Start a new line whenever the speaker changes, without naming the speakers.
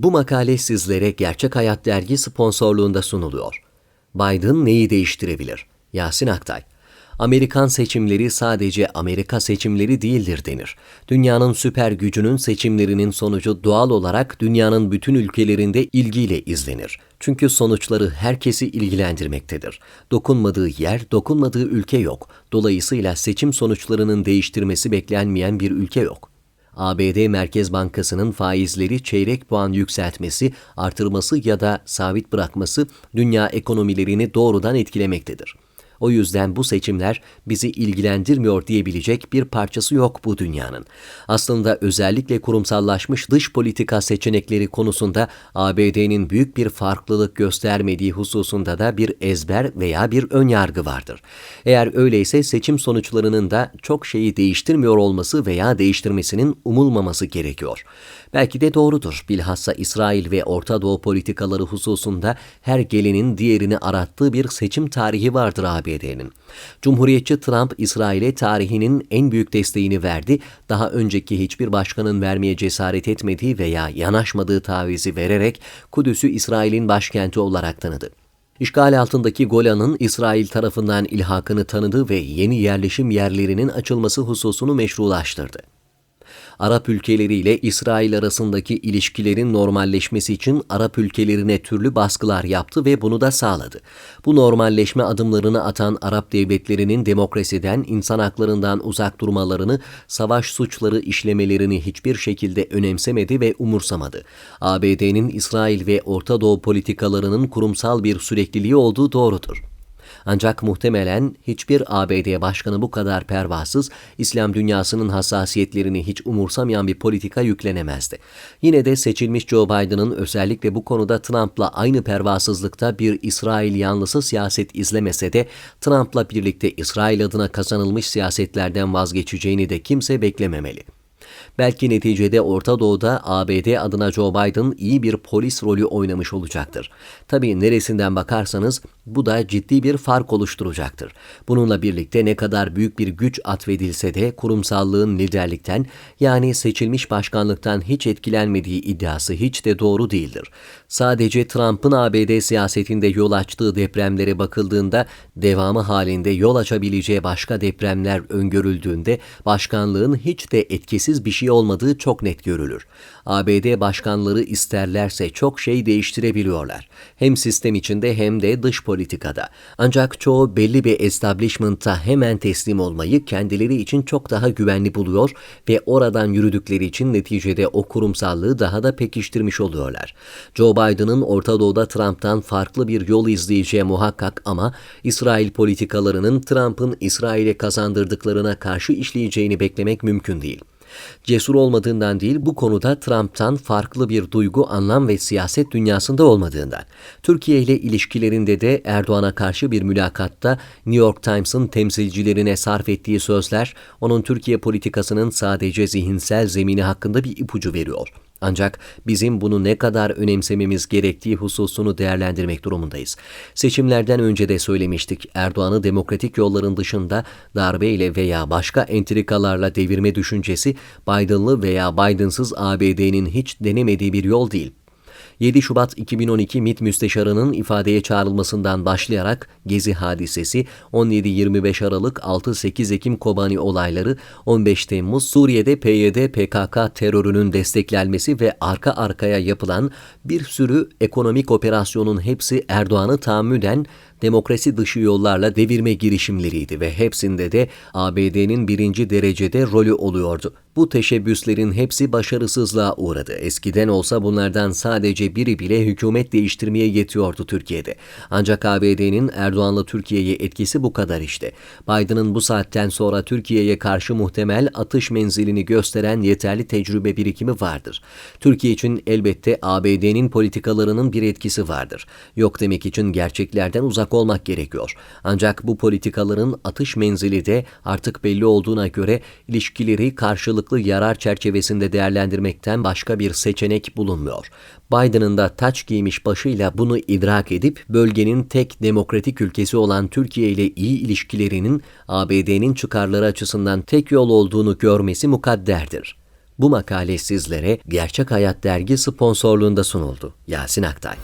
Bu makale sizlere Gerçek Hayat Dergi sponsorluğunda sunuluyor. Biden neyi değiştirebilir? Yasin Aktay Amerikan seçimleri sadece Amerika seçimleri değildir denir. Dünyanın süper gücünün seçimlerinin sonucu doğal olarak dünyanın bütün ülkelerinde ilgiyle izlenir. Çünkü sonuçları herkesi ilgilendirmektedir. Dokunmadığı yer, dokunmadığı ülke yok. Dolayısıyla seçim sonuçlarının değiştirmesi beklenmeyen bir ülke yok. ABD Merkez Bankası'nın faizleri çeyrek puan yükseltmesi, artırması ya da sabit bırakması dünya ekonomilerini doğrudan etkilemektedir. O yüzden bu seçimler bizi ilgilendirmiyor diyebilecek bir parçası yok bu dünyanın. Aslında özellikle kurumsallaşmış dış politika seçenekleri konusunda ABD'nin büyük bir farklılık göstermediği hususunda da bir ezber veya bir ön yargı vardır. Eğer öyleyse seçim sonuçlarının da çok şeyi değiştirmiyor olması veya değiştirmesinin umulmaması gerekiyor. Belki de doğrudur. Bilhassa İsrail ve Orta Doğu politikaları hususunda her gelinin diğerini arattığı bir seçim tarihi vardır ABD'nin. Cumhuriyetçi Trump, İsrail'e tarihinin en büyük desteğini verdi. Daha önceki hiçbir başkanın vermeye cesaret etmediği veya yanaşmadığı tavizi vererek Kudüs'ü İsrail'in başkenti olarak tanıdı. İşgal altındaki Golan'ın İsrail tarafından ilhakını tanıdı ve yeni yerleşim yerlerinin açılması hususunu meşrulaştırdı. Arap ülkeleriyle İsrail arasındaki ilişkilerin normalleşmesi için Arap ülkelerine türlü baskılar yaptı ve bunu da sağladı. Bu normalleşme adımlarını atan Arap devletlerinin demokrasiden, insan haklarından uzak durmalarını, savaş suçları işlemelerini hiçbir şekilde önemsemedi ve umursamadı. ABD'nin İsrail ve Orta Doğu politikalarının kurumsal bir sürekliliği olduğu doğrudur. Ancak muhtemelen hiçbir ABD başkanı bu kadar pervasız, İslam dünyasının hassasiyetlerini hiç umursamayan bir politika yüklenemezdi. Yine de seçilmiş Joe Biden'ın özellikle bu konuda Trump'la aynı pervasızlıkta bir İsrail yanlısı siyaset izlemese de Trump'la birlikte İsrail adına kazanılmış siyasetlerden vazgeçeceğini de kimse beklememeli. Belki neticede Orta Doğu'da ABD adına Joe Biden iyi bir polis rolü oynamış olacaktır. Tabii neresinden bakarsanız bu da ciddi bir fark oluşturacaktır. Bununla birlikte ne kadar büyük bir güç atfedilse de kurumsallığın liderlikten yani seçilmiş başkanlıktan hiç etkilenmediği iddiası hiç de doğru değildir. Sadece Trump'ın ABD siyasetinde yol açtığı depremlere bakıldığında devamı halinde yol açabileceği başka depremler öngörüldüğünde başkanlığın hiç de etkisiz bir şey olmadığı çok net görülür. ABD başkanları isterlerse çok şey değiştirebiliyorlar. Hem sistem içinde hem de dış politikada. Ancak çoğu belli bir establishment'a hemen teslim olmayı kendileri için çok daha güvenli buluyor ve oradan yürüdükleri için neticede o kurumsallığı daha da pekiştirmiş oluyorlar. Joe Biden'ın Orta Doğu'da Trump'tan farklı bir yol izleyeceği muhakkak ama İsrail politikalarının Trump'ın İsrail'e kazandırdıklarına karşı işleyeceğini beklemek mümkün değil. Cesur olmadığından değil bu konuda Trump'tan farklı bir duygu, anlam ve siyaset dünyasında olmadığından. Türkiye ile ilişkilerinde de Erdoğan'a karşı bir mülakatta New York Times'ın temsilcilerine sarf ettiği sözler onun Türkiye politikasının sadece zihinsel zemini hakkında bir ipucu veriyor. Ancak bizim bunu ne kadar önemsememiz gerektiği hususunu değerlendirmek durumundayız. Seçimlerden önce de söylemiştik. Erdoğan'ı demokratik yolların dışında darbeyle veya başka entrikalarla devirme düşüncesi Biden'lı veya Biden'sız ABD'nin hiç denemediği bir yol değil. 7 Şubat 2012 MİT müsteşarının ifadeye çağrılmasından başlayarak Gezi hadisesi, 17-25 Aralık 6-8 Ekim Kobani olayları, 15 Temmuz Suriye'de PYD PKK terörünün desteklenmesi ve arka arkaya yapılan bir sürü ekonomik operasyonun hepsi Erdoğan'ı tahammüden demokrasi dışı yollarla devirme girişimleriydi ve hepsinde de ABD'nin birinci derecede rolü oluyordu. Bu teşebbüslerin hepsi başarısızlığa uğradı. Eskiden olsa bunlardan sadece biri bile hükümet değiştirmeye yetiyordu Türkiye'de. Ancak ABD'nin Erdoğan'la Türkiye'ye etkisi bu kadar işte. Biden'ın bu saatten sonra Türkiye'ye karşı muhtemel atış menzilini gösteren yeterli tecrübe birikimi vardır. Türkiye için elbette ABD'nin politikalarının bir etkisi vardır. Yok demek için gerçeklerden uzak olmak gerekiyor. Ancak bu politikaların atış menzili de artık belli olduğuna göre ilişkileri karşılıklı yarar çerçevesinde değerlendirmekten başka bir seçenek bulunmuyor. Biden'ın da taç giymiş başıyla bunu idrak edip bölgenin tek demokratik ülkesi olan Türkiye ile iyi ilişkilerinin ABD'nin çıkarları açısından tek yol olduğunu görmesi mukadderdir. Bu makale sizlere Gerçek Hayat Dergi sponsorluğunda sunuldu. Yasin Aktay